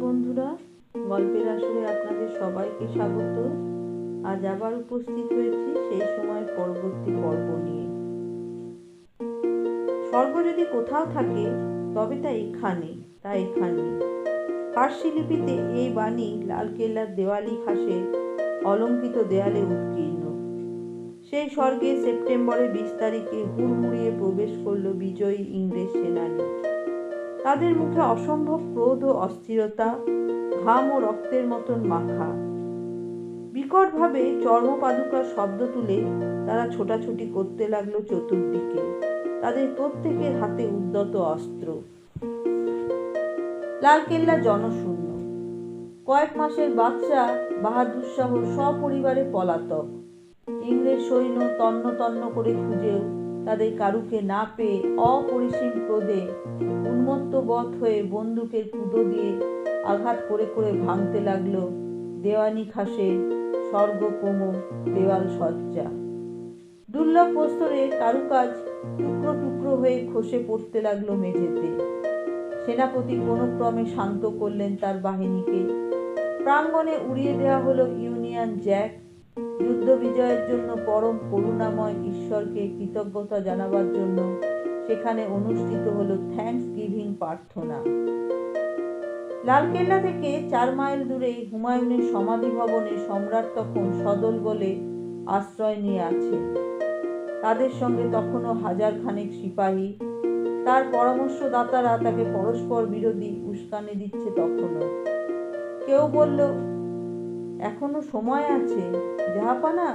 বন্ধুরা। গল্পের আসরে আপনাদের সবাইকে স্বাগত। আজ আবার উপস্থিত হয়েছি সেই সময় পরবর্তী পর্ব নিয়ে। স্বর্গ যদি কোথাও থাকে, তবে তা এখানে তা এখানে। ফার্সি লিপিতে এই বাণী লালকেল্লার দেওয়ালি খাসে অলঙ্কিত দেয়ালে উৎকীর্ণ। সেই স্বর্গে সেপ্টেম্বরের বিশ তারিখে হুড়মুড়িয়ে প্রবেশ করল বিজয়ী ইংরেজ সেনানী। তাদের মুখে অসম্ভব ক্রোধ ও অস্থিরতা, ঘাম ও রক্তের মতন মাখা। বিকটভাবে চর্মপাদুকার শব্দ তুলে তারা ছোটাছুটি করতে লাগল চতুর্দিকে। তাদের প্রত্যেকের হাতে উদ্যত অস্ত্র। লালকেল্লা জনশূন্য। কয়েক মাসের বাচ্চা বাহাদুর শাহ সপরিবারে পলাতক। ইংরেজ সৈন্য তন্ন তন্ন করে খুঁজেও তাদের কারুকে না পেয়ে অপরিসীম ক্রোধে উন্মত্ত হয়ে বন্দুকের কুদো দিয়ে আঘাত করে করে ভাঙতে লাগল দেওয়ানি খাসে স্বর্গপোম দেওয়াল সজ্জা দুর্লভ প্রস্তরে কারুকাজ টুকরো টুকরো হয়ে খসে পড়তে লাগল মেঝেতে। সেনাপতি কোনো ক্রমে শান্ত করলেন তার বাহিনীকে। প্রাঙ্গণে উড়িয়ে দেওয়া হলো ইউনিয়ন জ্যাক যুদ্ধ বিজয়ের জন্য পরম করুণাময় ঈশ্বরকে কৃতজ্ঞতা জানাবার জন্য সেখানে অনুষ্ঠিত হলো থ্যাঙ্কস গিভিং প্রার্থনা। লালকেল্লা থেকে চার মাইল দূরে হুমায়ুনের সমাধি ভবনে সম্রাট তখন সদল বলে আশ্রয় নিয়ে আছেন। তাদের সঙ্গে তখনও হাজার খানেক সিপাহী। তার পরামর্শদাতারা তাকে পরস্পর বিরোধী উস্কানি দিচ্ছে তখনও। কেউ বলল এখনও সময় আছে। জাহাপানা,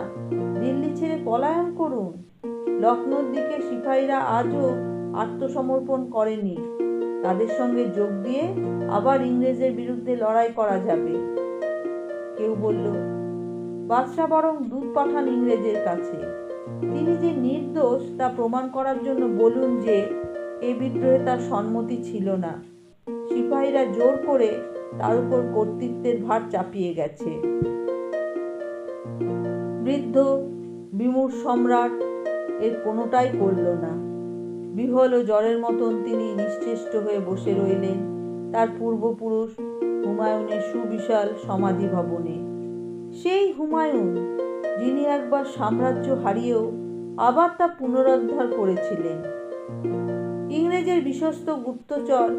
দিল্লি ছেড়ে পলায়ন করুন। লখনৌর দিকে সিপাহীরা আজও আত্মসমর্পণ করেনি। তাদের সঙ্গে যোগ দিয়ে আবার ইংরেজের বিরুদ্ধে লড়াই করা যাবে। কেউ বলল বাদশাহ বরং দুধ পাঠান ইংরেজের কাছে। তিনি যে নির্দোষ তা প্রমাণ করার জন্য বলুন যে, এ বিদ্রোহে তার সম্মতি ছিল না। সিপাহীরা জোর করে তার উপর কর্তৃত্বের ভার চাপিয়ে গেছে। বৃদ্ধ বিমূর সম্রাট, এর কোনোটাই করল না। বিহল ও জ্বরের মতন তিনি নিশ্চেষ্ট হয়ে বসে রইলেন তার পূর্বপুরুষ হুমায়ুনের সুবিশাল সমাধি ভবনে। সেই হুমায়ুন, যিনি একবার সাম্রাজ্য হারিয়েও আবার তা পুনরুদ্ধার করেছিলেন। ইংরেজের বিশ্বস্ত গুপ্তচর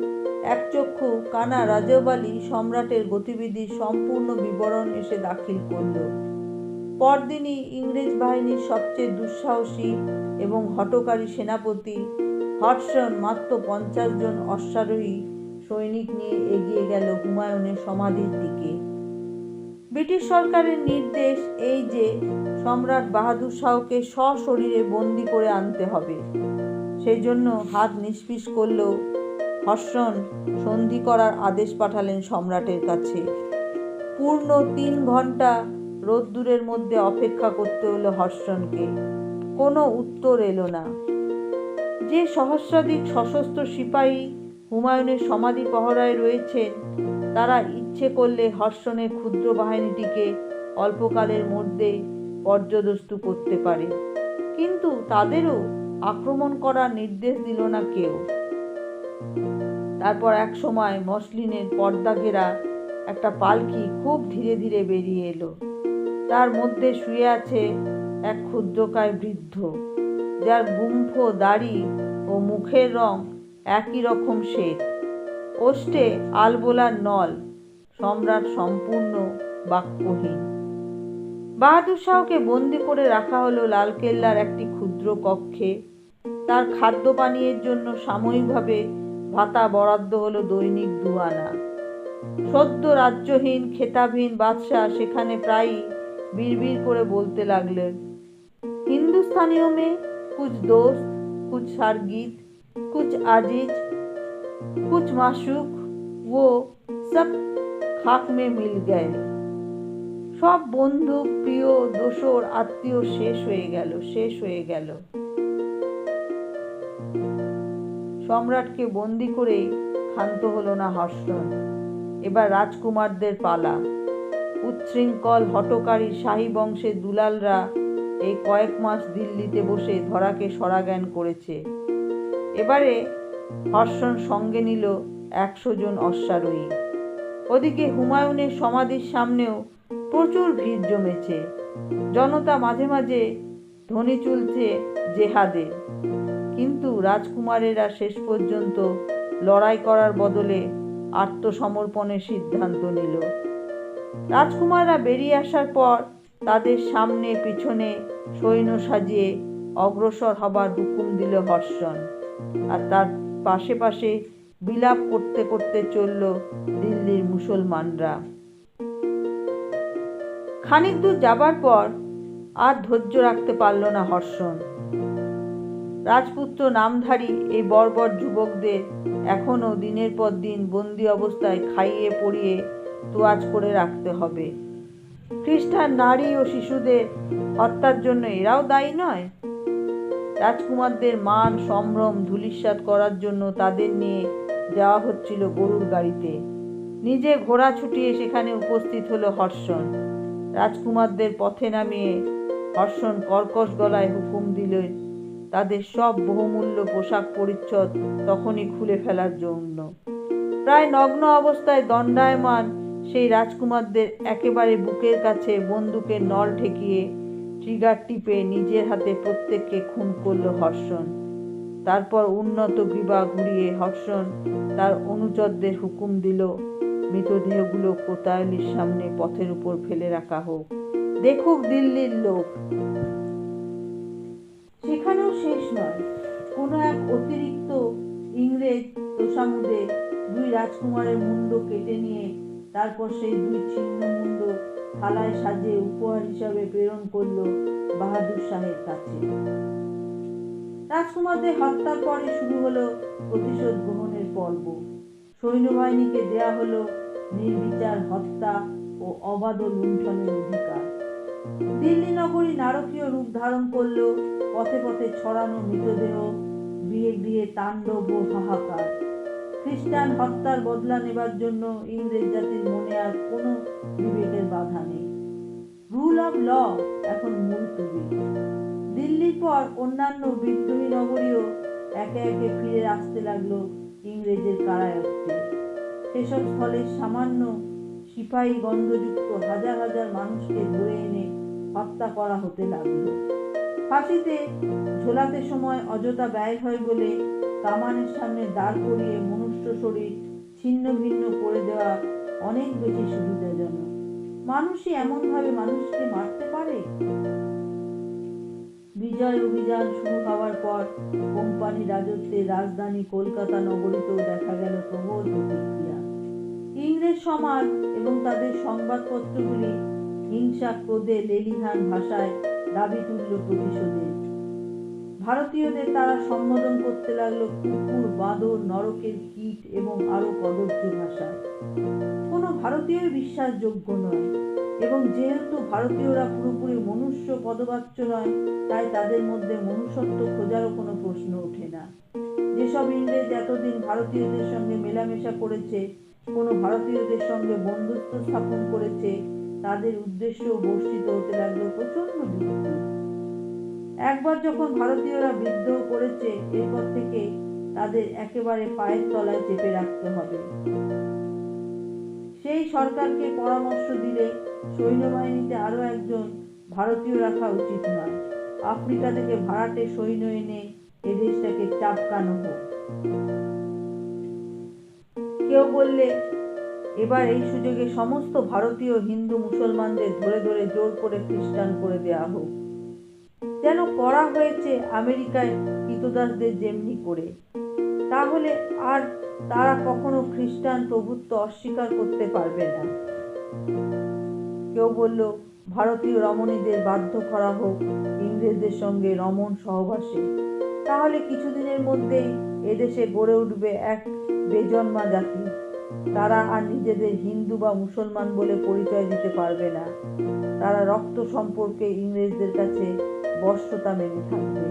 একচক্ষু কানা রাজবালি সম্রাটের গতিবিধির সম্পূর্ণ বিবরণ এসে দাখিল করল। পরদিনই ইংরেজ বাহিনীর সবচেয়ে দুঃসাহসী এবং হটকারী সেনাপতি হটসন মাত্র পঞ্চাশ জন অশ্বারোহী সৈনিক নিয়ে এগিয়ে গেল হুমায়ুনের সমাধির দিকে। ব্রিটিশ সরকারের নির্দেশ এই যে সম্রাট বাহাদুর শাহকে সশরীরে বন্দি করে আনতে হবে সেই জন্য হাত নিষ্পিস করলেও হর্ষণ সন্ধি করার আদেশ পাঠালেন সম্রাটের কাছে। পূর্ণ তিন ঘণ্টা রোদ্দুরের মধ্যে অপেক্ষা করতে হলো হর্ষণকে। কোনো উত্তর এলো না। যে সহস্রাধিক সশস্ত্র সিপাহী হুমায়ুনের সমাধি পহরায় রয়েছেন, তারা ইচ্ছে করলে হর্ষণের ক্ষুদ্র বাহিনীটিকে অল্পকালের মধ্যে পর্যদস্তু করতে পারে। কিন্তু তাদেরও আক্রমণ করার নির্দেশ দিল না কেউ। তারপর এক সময় মসলিনের পর্দা ঘেরা একটা পালকি খুব ধীরে ধীরে বেরিয়ে এলো। তার মধ্যে শুয়ে আছে এক ক্ষুদ্রকায় বৃদ্ধ, যার গুম্ফ, দাড়ি ও মুখের রং একই রকম শ্বেত ওষ্ঠে আলবোলার নল, সম্রাট সম্পূর্ণ বাক্যহীন। বাহাদুর শাহকে বন্দি করে রাখা হলো লালকেল্লার একটি ক্ষুদ্র কক্ষে। তার খাদ্য পানীয়ের জন্য সাময়িকভাবে ভাতা বরাদ্দ হলো দৈনিক দুয়ানা সদ্য রাজ্যহীন, খেতাবহীন বাদশাহ সেখানে প্রায়ই বিড়বিড় করে বলতে লাগলেন হিন্দুস্তানীয় মেয়ে, কুছ দোস্ত, কুছ সারগীত, কুছ আজিজ, কুছ মাসুক, ও সব খাক মে মিল গয়ে। সব বন্ধু, প্রিয়, দোসর, আত্মীয় শেষ হয়ে গেল, শেষ হয়ে গেল। সম্রাটকে বন্দি করে ক্ষান্ত হলো না হর্ষণ এবার রাজকুমারদের পালা। উচ্ছৃঙ্খল হটকারী শাহী বংশের দুলালরা এই কয়েক মাস দিল্লিতে বসে ধরাকে সরাজ্ঞান করেছে। এবারে হর্ষণ সঙ্গে নিল একশো জন অশ্বারোহী। ওদিকে হুমায়ুনের সমাধির সামনেও প্রচুর ভিড় জমেছে। জনতা মাঝে মাঝে ধ্বনি চুলছে জেহাদের কিন্তু রাজকুমারেরা শেষ পর্যন্ত লড়াই করার বদলে আত্মসমর্পণের সিদ্ধান্ত নিল। রাজকুমাররা বেরিয়ে আসার পর তাদের সামনে পিছনে সৈন্য সাজিয়ে অগ্রসর হবার হুকুম দিল হর্ষণ আর তার পাশে পাশে বিলাপ করতে করতে চলল দিল্লির মুসলমানরা। খানিক দূর যাবার পর আর ধৈর্য রাখতে পারল না হর্ষণ। রাজপুত্র নামধারী এই বর্বর যুবকদের এখনও দিনের পর দিন বন্দি অবস্থায় খাইয়ে পড়িয়ে তোয়াজ করে রাখতে হবে। খ্রিস্টান নারী ও শিশুদের হত্যার জন্য এরাও দায়ী নয়। রাজকুমারদের মান, সম্ভ্রম ধূলিসাৎ করার জন্য তাদের নিয়ে যাওয়া হচ্ছিল গরুর গাড়িতে। নিজে ঘোড়া ছুটিয়ে সেখানে উপস্থিত হলো হর্ষণ। রাজকুমারদের পথে নামিয়ে হর্ষণ কর্কশ গলায় হুকুম দিল তাদের সব বহুমূল্য পোশাক পরিচ্ছদ তখনই খুলে ফেলার জন্য। প্রায় নগ্ন অবস্থায় দণ্ডায়মান সেই রাজকুমারদের একেবারে বুকের কাছে বন্দুকের নল ঠেকিয়ে ট্রিগার টিপে নিজের হাতে প্রত্যেককে খুন করল হর্ষণ। তারপর উন্নত গ্রীবা ঘুরিয়ে হর্ষণ তার অনুচরদের হুকুম দিল, মৃতদেহগুলো কোতায়লির সামনে পথের উপর ফেলে রাখা হোক। দেখুক দিল্লির লোক। সেখানেও শেষ নয়। কোনো এক অতিরিক্ত ইংরেজ তোষামুদে দুই রাজকুমারের মুন্ড কেটে নিয়ে তারপর সেই দুই ছিন্ন মুন্ড থালায় সাজিয়ে উপহার হিসাবে প্রেরণ করল বাহাদুর শাহের কাছে। রাজকুমারদের হত্যার পরে শুরু হলো প্রতিশোধ গ্রহণের পর্ব। সৈন্যবাহিনীকে দেয়া হলো নির্বিচার হত্যা ও অবাধ লুণ্ঠনের অধিকার। দিল্লি নগরী নারকীয় রূপ ধারণ করল পথে পথে ছড়ানো মৃতদেহ গৃহে বিয়ে তাণ্ডব ও হাহাকার। খ্রিস্টান হত্যার বদলা নেবার জন্য ইংরেজ জাতির মনে আর কোনো বিবেকের বাধা নেই। রুল অব ল এখন মুলতুবি দিল্লির পর অন্যান্য বিদ্রোহী নগরীও একে একে ফিরে আসতে লাগল ইংরেজের কারায়ত্তে। সেসব স্থলে সামান্য সিপাহী গন্ধযুক্ত হাজার হাজার মানুষকে ধরে এনে হত্যা করা হতে লাগল। ফাঁসিতে ঝোলাতে সময় অযথা ব্যয় হয় বলে কামানের সামনে দাঁড় করিয়ে মনুষ্য শরীর ছিন্ন ভিন্ন করে দেওয়া অনেক বেশি সুবিধাজনক। মানুষই এমনভাবে মানুষকে মারতে পারে? বিজয় অভিযান শুরু হওয়ার পর কোম্পানি রাজত্বে রাজধানী কলকাতা নগরীতেও দেখা গেল প্রবল প্রতিক্রিয়া। ইংরেজ সমাজ এবং তাদের সংবাদপত্রগুলি হিংসা, ক্রোধে লেলিহান ভাষায় দাবি তুলল প্রতিশোধের ভারতীয়দের তারা সম্বোধন করতে লাগল কুকুর, বাঁদর, নরকের কীট এবং আরও কদর্য ভাষায়। কোনো ভারতীয় বিশ্বাসযোগ্য নয় এবং যেহেতু ভারতীয়রা পুরোপুরি মনুষ্য পদবাচ্য নয়, তাই তাদের মধ্যে মনুষ্যত্ব খোঁজারও কোনো প্রশ্ন ওঠে না। যেসব ইংরেজ এতদিন ভারতীয়দের সঙ্গে মেলামেশা করেছে, কোনো ভারতীয়দের সঙ্গে বন্ধুত্ব স্থাপন করেছে, তাদের উদ্দেশ্য বর্ষিত হতে লাগল প্রচণ্ড বিদ্রোহ একবার যখন ভারতীয়রা বিদ্রোহ করেছে, এরপর থেকে তাদের একেবারে পায়ের তলায় চেপে রাখতে হবে। সেই সরকারকে পরামর্শ দিলে সৈন্যবাহিনীতে আরও একজন ভারতীয় রাখা উচিত নয়। আফ্রিকা থেকে ভাড়াটে সৈন্য এনে এ দেশটাকে চাপকানো হোক। কেউ বললে, এবার এই সুযোগে সমস্ত ভারতীয় হিন্দু মুসলমানদের ধরে ধরে জোর করে খ্রিস্টান করে দেয়া হোক। যেন করা হয়েছে আমেরিকায় কৃতদাসদের যেমনি করে। তাহলে আর তারা কখনো খ্রিস্টান প্রভুত্ব অস্বীকার করতে পারবে না। কেউ বলল, ভারতীয় রমণীদের বাধ্য করা হোক ইংরেজদের সঙ্গে রমণ সহবাসে। তাহলে কিছুদিনের মধ্যেই এদেশে গড়ে উঠবে এক বেজন্মা জাতি। তারা আর নিজেদের হিন্দু বা মুসলমান বলে পরিচয় দিতে পারবে না। তারা রক্ত সম্পর্কে ইংরেজদের কাছে বর্ষতা মেনে থাকবে।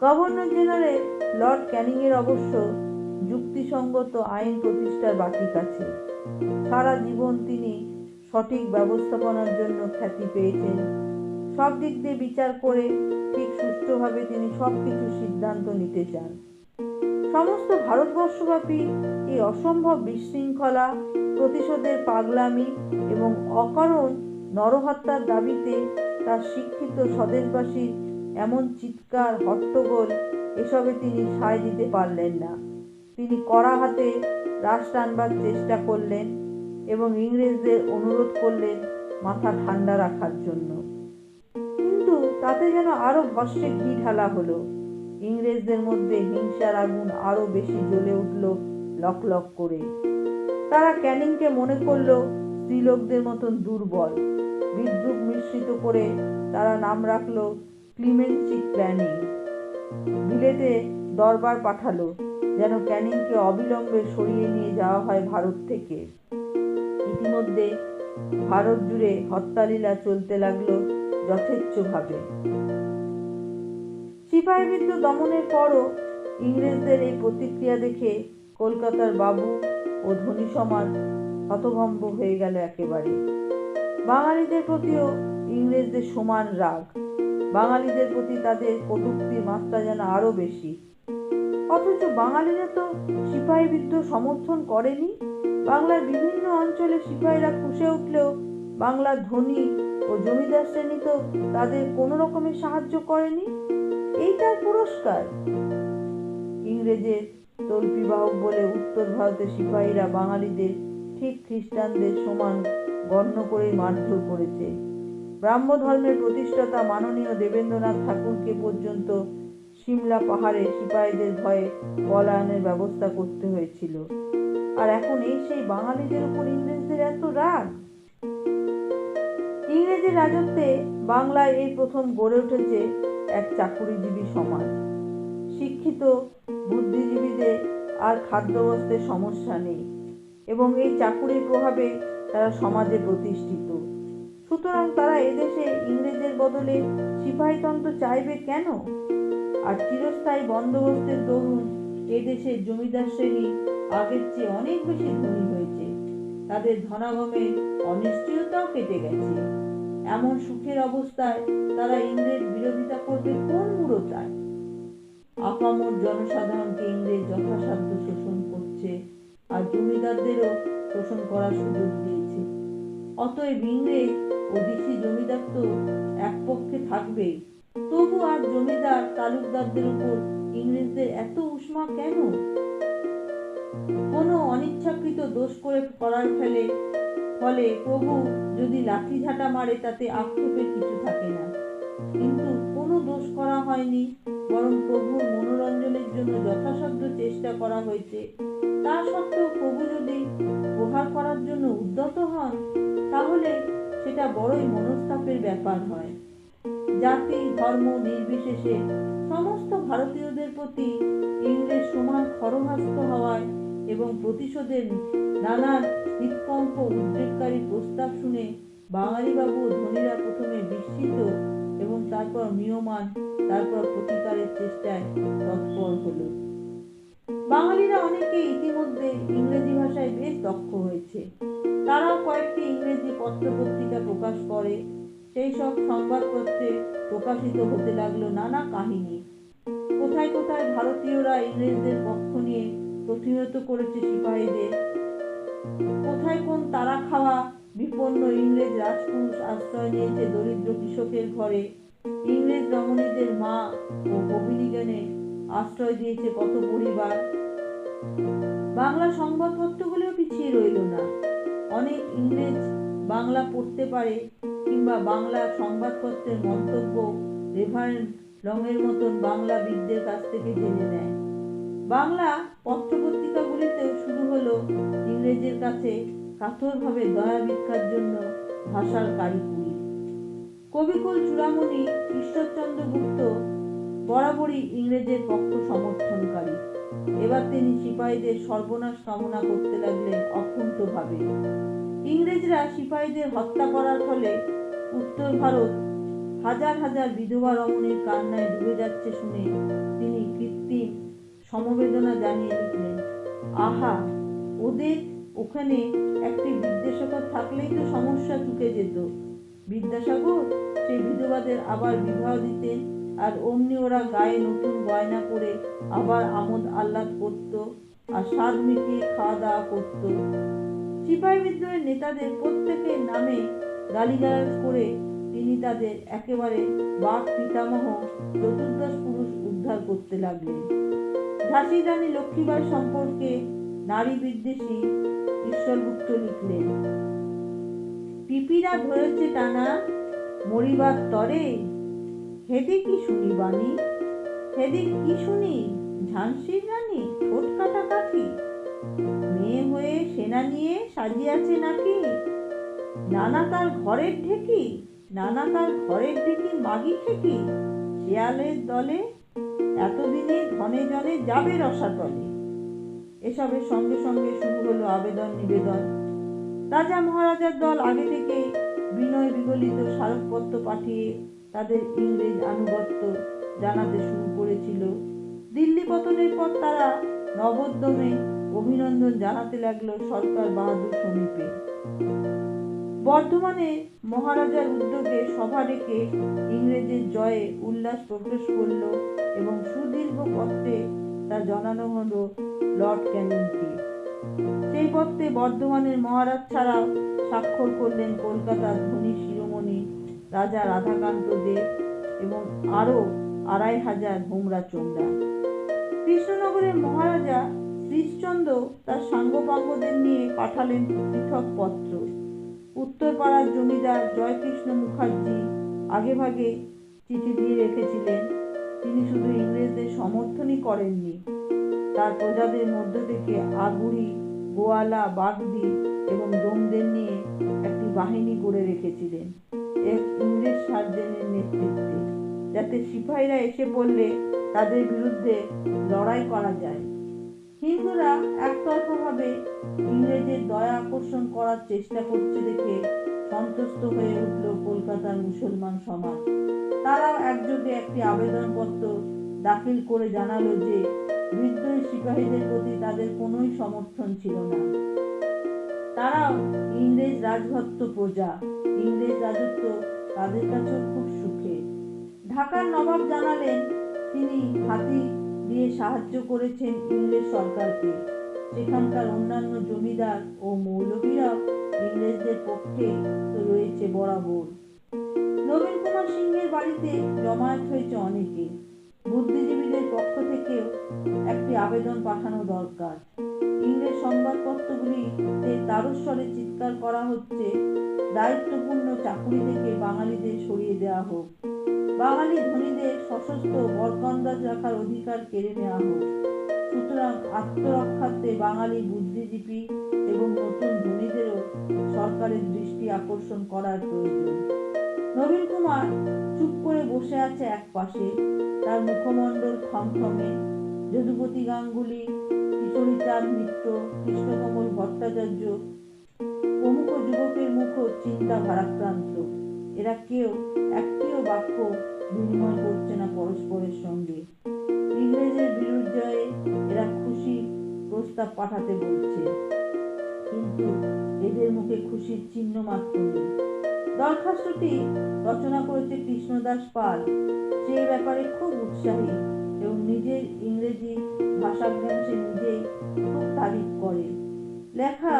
গভর্নর জেনারেল লর্ড ক্যানিংয়ের অবশ্য যুক্তিসঙ্গত আইন প্রতিষ্ঠার বাকি কাছে। সারা জীবন তিনি সঠিক ব্যবস্থাপনার জন্য খ্যাতি পেয়েছেন। সব দিক দিয়ে বিচার করে ঠিক সুষ্ঠুভাবে তিনি সব কিছু সিদ্ধান্ত নিতে চান। সমস্ত ভারতবর্ষব্যাপী এই অসম্ভব বিশৃঙ্খলা, প্রতিশোধের পাগলামি এবং অকারণ নরহত্যার দাবিতে তার শিক্ষিত স্বদেশবাসীর এমন চিৎকার, হট্টগোল, এসবে তিনি সায় দিতে পারলেন না। তিনি কড়া হাতে রাশ টানবার চেষ্টা করলেন এবং ইংরেজদের অনুরোধ করলেন মাথা ঠান্ডা রাখার জন্য। কিন্তু তাতে যেন আরও ভস্যে ঘি ঢালা হলো। ইংরেজদের মধ্যে হিংসার আগুন আরও বেশি জ্বলে উঠল লক লক করে। তারা ক্যানিংকে মনে করল স্ত্রীলোকদের মতন দুর্বল। বিদ্রুপ মিশ্রিত করে তারা নাম রাখল ক্লিমেন্সি ক্ল্যানিং। বিলেতে দরবার পাঠালো, যেন ক্যানিংকে অবিলম্বে সরিয়ে নিয়ে যাওয়া হয় ভারত থেকে। ইতিমধ্যে ভারত জুড়ে হত্যালীলা চলতে লাগল যথেচ্ছভাবে। সিপাহী বিদ্রোহ দমনের পরও ইংরেজদের এই প্রতিক্রিয়া দেখে কলকাতার বাবু ও ধনী সমাজ হতভম্ব হয়ে গেল একেবারে। বাঙালিদের প্রতিও ইংরেজদের সমান রাগ। বাঙালিদের প্রতি তাদের কটূক্তির মাত্রা যেন আরও বেশি। অথচ বাঙালিরা তো সিপাহী বিদ্রোহ সমর্থন করেনি। বাংলার বিভিন্ন অঞ্চলে সিপাহীরা ফুসে উঠলেও বাংলার ধনী ও জমিদার শ্রেণি তো তাদের কোনো রকমের সাহায্য করেনি। এই তার পুরস্কার। ইংরেজের তল্পিবাহক বলে উত্তর ভারতের সিপাহীরা বাঙালিদের ঠিক খ্রিস্টানদের সমান গণ্য করে মারধর করেছে। ব্রাহ্ম ধর্মের প্রতিষ্ঠাতা মাননীয় দেবেন্দ্রনাথ ঠাকুরকে পর্যন্ত সিমলা পাহাড়ে সিপাহীদের ভয়ে পলায়নের ব্যবস্থা করতে হয়েছিল। আর এখন এই সেই বাঙালিদের উপর ইংরেজদের এত রাগ? ইংরেজের রাজত্বে বাংলায় এই প্রথম গড়ে উঠেছে এক চাকুরিজীবী সমাজ। শিক্ষিত, বুদ্ধিজীবীদের আর খাদ্যবস্ত্রের সমস্যা নেই। এবং এই চাকুরির প্রভাবে তারা সমাজে প্রতিষ্ঠিত। সুতরাং তারা এদেশে ইংরেজের বদলে সিপাহীতন্ত্র চাইবে কেন? আর চিরস্থায়ী বন্দোবস্তের দরুন এদেশে জমিদার শ্রেণি আগের চেয়ে অনেক বেশি ধনী হয়েছে। তাদের ধনাগমে অনিশ্চয়তাও কেটে গেছে। এমন সুখের অবস্থায় তারা ইংরেজ বিরোধিতা করবে কোন মূঢ়তায়? আপামর জনসাধারণকে ইংরেজ যথাসাধ্য শোষণ করছে, আর জমিদারদেরও শোষণ করার সুযোগ দিয়েছে। অতএব ইংরেজ ও দেশি জমিদার তো এক পক্ষে থাকবে। তবু আর জমিদার তালুকদারদের উপর ইংরেজদের এত উষ্মা কেন? কোনো অনিচ্ছাকৃত দোষ করে করার ফেলে, ফলে প্রভু যদি লাঠি ঝাঁটা মারে তাতে আক্ষেপের কিছু থাকে না। কিন্তু কোনো দোষ করা হয়নি, বরং প্রভুর মনোরঞ্জনের জন্য যথাসাধ্য চেষ্টা করা হয়েছে। তা সত্ত্বেও প্রভু যদি প্রহার করার জন্য উদ্যত হন তাহলে সেটা বড়ই মনস্তাপের ব্যাপার হয়। জাতি, ধর্ম নির্বিশেষে সমস্ত ভারতীয়দের প্রতি ইংরেজ সমান খরহাস্ত হওয়ায় এবং প্রতিশোধের নানান হৃৎকম্প উদ্রেককারী প্রস্তাব শুনে বাঙালিবাবু ধনীরা প্রথমে বিস্মিত এবং তারপর মিয়মান তারপর প্রতিকারের চেষ্টায় তৎপর হলো। বাঙালিরা অনেকে ইতিমধ্যে ইংরেজি ভাষায় বেশ দক্ষ হয়েছে। তারাও কয়েকটি ইংরেজি পত্রপত্রিকা প্রকাশ করে। সেই সব সংবাদপত্রে প্রকাশিত হতে লাগল নানা কাহিনী। কোথায় কোথায় ভারতীয়রা ইংরেজদের পক্ষ নিয়ে প্রতিহত করেছে সিপাহীদের। কোথায় কোন তারা খাওয়া বিপন্ন ইংরেজ রাজপুরুষ আশ্রয় নিয়েছে দরিদ্র কৃষকের ঘরে। ইংরেজ রমণীদের মা ও ভগিনীগণে আশ্রয় দিয়েছে কত পরিবার। বাংলা সংবাদপত্রগুলিও পিছিয়ে রইল না। অনেক ইংরেজ বাংলা পড়তে পারে কিংবা বাংলা সংবাদপত্রের মন্তব্য রেভারেন্ড লংয়ের মতন বাংলাবিদদের কাছ থেকে জেনে নেয়। বাংলা পত্রপত্রিকাগুলিতেও শুরু হলো ইংরেজের কাছে কাতরভাবে দয়া ভিক্ষার জন্য ভাষার কারিকুরি। কবিকুল চূড়ামণি ঈশ্বরচন্দ্র গুপ্ত বরাবরই ইংরেজের পক্ষ সমর্থনকারী। এবার তিনি সিপাহীদের সর্বনাশ কামনা করতে লাগলেন অকুণ্ঠভাবে। ইংরেজরা সিপাহীদের হত্যা করার ফলে উত্তর ভারত হাজার হাজার বিধবা রমণীর কান্নায় ডুবে যাচ্ছে শুনে তিনি কৃত্রিম সমবেদনা জানিয়ে লিখলেন, আহা, ওদের ওখানে একটি বিদ্যাসাগর থাকলেই তো সমস্যা চুকে যেত। বিদ্যাসাগর, সেই বিধবাদের আবার বিবাহ দিতেন আর অমনি ওরা গায়ে নতুন গয়না পরে আবার আমোদ আহ্লাদ করত আর স্বাদ মিটিয়ে খাওয়া দাওয়া করত। সিপাহী বিদ্রোহের নেতাদের প্রত্যেকের নামে গালিগালাজ করে তিনি তাদের একেবারে বাঘ পিতামহ, চতুর্দশ পুরুষ উদ্ধার করতে লাগলেন। ঝাঁসি রানী লক্ষ্মীবাই সম্পর্কে নারী বিদ্বেষী ঈশ্বরগুপ্ত লিখলেন, পিপিরা ধরেছে টানা, মরিবার তরে হেদি কি শুনি বাণী। হেদি কি শুনি ঝাঁসির রানী, ঠোঁট কাটা কাঠি। মেয়ে হয়ে সেনা নিয়ে সাজিয়াছে নাকি? নানা তার ঘরের ঢেকি, নানা তার ঘরের ঢেকি মাগি ঠেকি, শেয়ালের দলে এতদিনে ধনে জনে যাবে রসাতলে। এসবের সঙ্গে সঙ্গে শুরু হলো আবেদন নিবেদন। রাজা মহারাজার দল আগে থেকে বিনয় বিগলিত স্মারকপত্র পাঠিয়ে তাদের ইংরেজ আনুগত্য জানাতে শুরু করেছিল। দিল্লি পতনের পর তারা নবোদ্যমে অভিনন্দন জানাতে লাগল সরকার বাহাদুর সমীপে বর্ধমানে মহারাজার উদ্যোগে সভা ডেকে ইংরেজের জয়ে উল্লাস প্রকাশ করল এবং সুদীর্ঘ পত্রে তা জানানো হলো লর্ড ক্যানিংকে। সেই পত্রে বর্ধমানের মহারাজ ছাড়াও স্বাক্ষর করলেন কলকাতার ধনী রাজা রাধাকান্ত দেব এবং আরও আড়াই হাজার হোমরা চোমরা কৃষ্ণনগরের মহারাজা শ্রীশচন্দ্র তার সাঙ্গপাঙ্গদের নিয়ে পাঠালেন পৃথক পত্র। উত্তরপাড়ার জমিদার জয়কৃষ্ণ মুখার্জি আগেভাগে চিঠি দিয়ে রেখেছিলেন, তিনি শুধু ইংরেজদের সমর্থনই করেননি। তার প্রজাদের মধ্য থেকে আগুড়ি, গোয়ালা, বাগদি এবং ডোমদের নিয়ে একটি বাহিনী গড়ে রেখেছিলেন। এক ইংরেজ সার্জেনের নেতৃত্বে, যাতে সিপাহীরা এসে পড়লে তাদের বিরুদ্ধে লড়াই করা যায়। হিন্দুরা একতরফাভাবে ইংরেজের দয়া আকর্ষণ করার চেষ্টা করছে দেখে সন্তুষ্ট হয়ে উঠল কলকাতার মুসলমান সমাজ। তারাও একযোগে একটি আবেদনপত্র দাখিল করে জানালো যে বিদ্রোহী সিপাহীদের প্রতি তাদের কোনোই সমর্থন ছিল না। তারাও ইংরেজ রাজভক্ত প্রজা। ইংরেজ রাজত্ব তাদের কাছেও খুব সুখে। ঢাকার নবাব জানালেন, তিনি হাতি দিয়ে সাহায্য করেছেন ইংরেজ সরকারকে। সেখানকার অন্যান্য জমিদার ও মৌলভীরাও ইংরেজদের পক্ষে রয়েছে বরাবর। নবীন কুমার সিংহের বাড়িতে জমায়েত হয়েছে অনেকে। বুদ্ধিজীবীদের পক্ষ থেকেও একটি আবেদন পাঠানো দরকার। সংবাদপত্রগুলিতে তারস্বরে চিৎকার করা হচ্ছে। দায়িত্বপূর্ণ চাকরি থেকে বাঙালিদের সরিয়ে দেওয়া হোক। বাঙালি ধনীদের সশস্ত্র বরকন্দাজ রাখার অধিকার কেড়ে নেওয়া হোক। সুতরাং আত্মরক্ষার্থে বাঙালি বুদ্ধিজীবী এবং নতুন ধনীদেরও সরকারের দৃষ্টি আকর্ষণ করার প্রয়োজন। নবীন কুমার চুপ করে বসে আছে এক পাশে তার মুখমণ্ডল থমথমে। যদুপতি গাঙ্গুলি কিশোরীচাঁদ মিত্র কৃষ্ণকমল ভট্টাচার্য। প্রমুখ যুবকের মুখ চিন্তা ভারাক্রান্ত। এরা কেউ একটিও বাক্য বিনিময় করছে না পরস্পরের সঙ্গে। ইংরেজের বিরুদ্ধে এরা খুশি প্রস্তাব পাঠাতে বলছে। কিন্তু এদের মুখে খুশির চিহ্ন মাত্র নেই। দরখাস্তটি রচনা করেছে কৃষ্ণদাস পাল। সেই ব্যাপারে খুব উৎসাহী। এবং নিজের ইংরেজি ভাষাজ্ঞান সে নিজেই খুব তারিফ করে। লেখা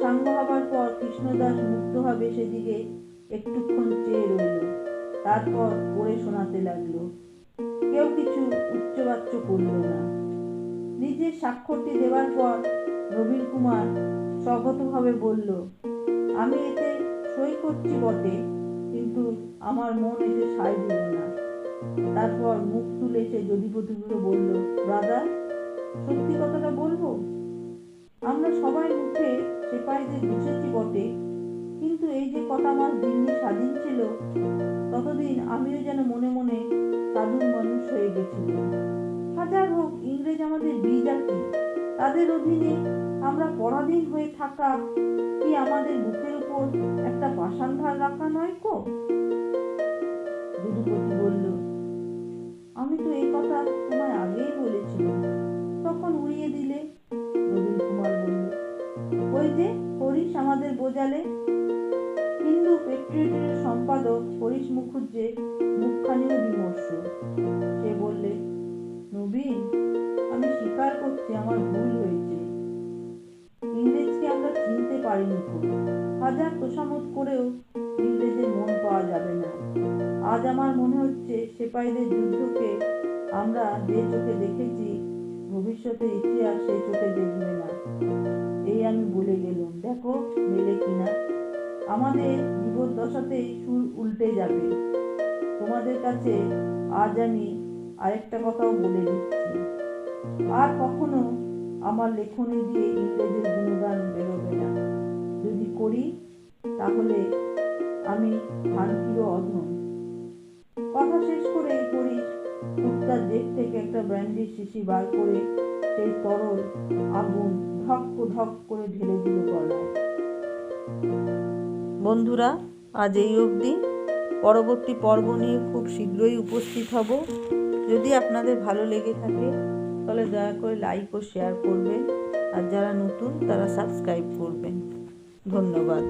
সাঙ্গ হবার পর কৃষ্ণদাস মুক্তভাবে সেদিকে একটুক্ষণ চেয়ে রইল। তারপর পড়ে শোনাতে লাগল, কেউ কিছু উচ্চবাচ্য করল না। নিজের স্বাক্ষরটি দেওয়ার পর নবীন কুমার স্বগতভাবে বলল, আমি এতে সই করছি বটে, কিন্তু আমার মন এতে সায় দিল না। তারপর মুখ তুলে সে যদিপতিগুলো বলল, ব্রাদার, সত্যি কথাটা বলব? আমরা সবাই মুখে সেপাইদের বুঝেছি বটে, কিন্তু এই যে কটা মাস দিল্লি স্বাধীন ছিল, ততদিন আমিও যেন মনে মনে সাধুর মানুষ হয়ে গেছিলাম। হাজার হোক ইংরেজ আমাদের বিজাতি তাদের অধীনে আমরা পরাধীন হয়ে থাকা কি আমাদের বুকের উপর একটা পাষাণ ভার রাখা নয় কো? যদুপতি বলল আমি তো এই কথা তোমায় আগেই বলেছিলাম। তখন উড়িয়ে দিলে নবীন কুমার বলল। ওই যে হরিশ আমাদের বোঝালে। হিন্দু পেট্রিয়টের সম্পাদক হরিশ মুখুজ্জে মুখখানিও বিমর্ষ। সে বললে নবীন আমি স্বীকার করছি আমার ভুল হয়েছে। ইংরেজকে আমরা চিনতে পারিনি হাজার তোষামত করেও ইংরেজের মন পাওয়া যাবে না। আজ আমার মনে হচ্ছে সেপাইদের যুদ্ধকে আমরা যে চোখে দেখেছি, ভবিষ্যতে ইতিহাস সেই চোখে দেখবে না। এই আমি বলে গেলাম, দেখো মেলে কিনা। আমাদের জীবদ্দশাতেই সুর উল্টে যাবে। তোমাদের কাছে আজ আমি আরেকটা কথাও বলে দিচ্ছি। আর কখনো আমার লেখনী দিয়ে ইংরেজের গুণগান বেরোবে না। যদি করি, তাহলে আমি ভানকিরও অধম। কথা শেষ করে এই করিস কুত্তার জেট থেকে একটা ব্র্যান্ডির শিশি বার করে সেই তরল আগুন ধক ধক করে ঢেলে দিল গলায়। বন্ধুরা, আজ এই অবধি। পরবর্তী পর্ব নিয়ে খুব শীঘ্রই উপস্থিত হব। যদি আপনাদের ভালো লেগে থাকে, তাহলে দয়া করে লাইক ও শেয়ার করবেন। আর যারা নতুন, তারা সাবস্ক্রাইব করবেন। ধন্যবাদ।